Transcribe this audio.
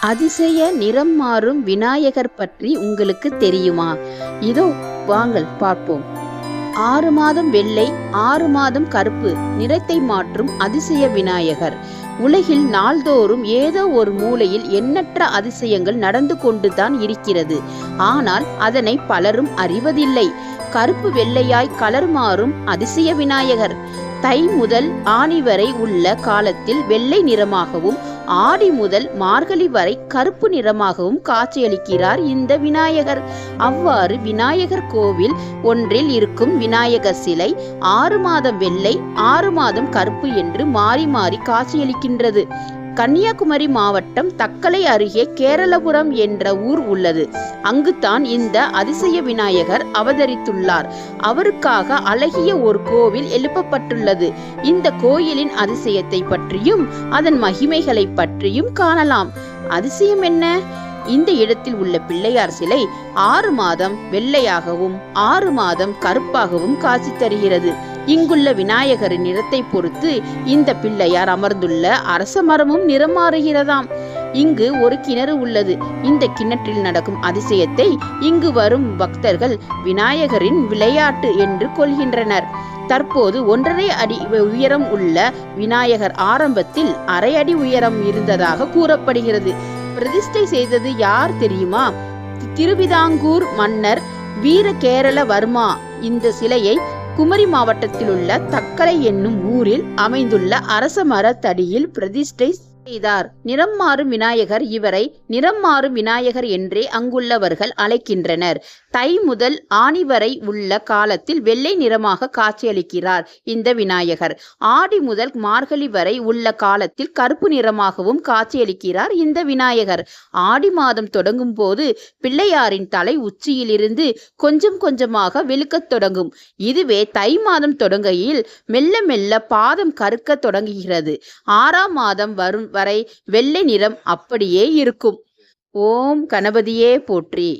அதிசய நிறம் மாறும் விநாயகர் பற்றி உங்களுக்கு தெரியுமா? இதோ வாங்கள் பார்ப்போம். ஆறு மாதம் வெள்ளை ஆறு மாதம் கருப்பு நிறத்தை மாற்றும் அதிசய விநாயகர். உலகில் நாள்தோறும் ஏதோ ஒரு மூலையில் எண்ணற்ற அதிசயங்கள் நடந்து கொண்டுதான் இருக்கிறது. ஆனால் அதனை பலரும் அறிவதில்லை. கருப்பு வெள்ளையாய் கலர் மாறும் அதிசய விநாயகர். தை முதல் ஆனி வரை உள்ள காலத்தில் வெள்ளை நிறமாகவும் ஆடி முதல் மார்கழி வரை கருப்பு நிறமாகவும் காட்சியளிக்கிறார் இந்த விநாயகர். அவ்வாறு விநாயகர் கோவில் ஒன்றில் இருக்கும் விநாயகர் சிலை ஆறு மாதம் வெள்ளை ஆறு மாதம் கருப்பு என்று மாறி மாறி காட்சியளிக்கின்றது. கன்னியாகுமரி மாவட்டம் தக்கலை அருகே கேரளபுரம் என்ற ஊர் உள்ளது. அங்குதான் இந்த அதிசய விநாயகர் அவதரித்துள்ளார். அவருக்காக அழகிய ஒரு கோவில் எழுப்பப்பட்டுள்ளது. இந்த கோயிலின் அதிசயத்தை பற்றியும் அதன் மகிமைகளை பற்றியும் காணலாம். அதிசயம் என்ன? இந்த இடத்தில் உள்ள பிள்ளையார் சிலை ஆறு மாதம் வெள்ளையாகவும் ஆறு மாதம் கருப்பாகவும் காட்சி தருகிறது. இங்குள்ள விநாயகரின் நிறத்தை பொறுத்து இந்த பிள்ளையார் அமர்ந்துள்ள அரச மரமும் நிறம் மாறுகிறதாம் இங்கு ஒரு கிணறு உள்ளது. இந்த கிணற்றில் நடக்கும் அதிசயத்தை இங்கு வரும் பக்தர்கள் விநாயகரின் விளையாட்டு என்று கொள்கின்றனர். தற்போது ஒன்றரை அடி உயரம் உள்ள விநாயகர் ஆரம்பத்தில் அரை அடி உயரம் இருந்ததாக கூறப்படுகிறது. பிரதிஷ்டை செய்தது யார் தெரியுமா? திருவிதாங்கூர் மன்னர் வீர கேரள வர்மா இந்த சிலையை குமரி மாவட்டத்தில் உள்ள தக்கலை என்னும் ஊரில் அமைந்துள்ள அரச மரத்தடியில் பிரதிஷ்டை செய்தார். நிறம் மாறும் விநாயகர் இவரை நிறம் மாறும் விநாயகர் என்றே அங்குள்ளவர்கள் அழைக்கின்றனர். தை முதல் ஆணி வரை உள்ள காலத்தில் வெள்ளை நிறமாக காட்சியளிக்கிறார் இந்த விநாயகர். ஆடி முதல் மார்கழி வரை உள்ள காலத்தில் கருப்பு நிறமாகவும் காட்சியளிக்கிறார் இந்த விநாயகர். ஆடி மாதம் தொடங்கும் போது பிள்ளையாரின் தலை உச்சியிலிருந்து கொஞ்சம் கொஞ்சமாக வெளுக்கத் தொடங்கும். இதுவே தை மாதம் தொடங்கையில் மெல்ல மெல்ல பாதம் கருக்க தொடங்குகிறது. ஆறாம் மாதம் வரும் வரை வெள்ளை நிறம் அப்படியே இருக்கும். ஓம் கணபதியே போற்றி.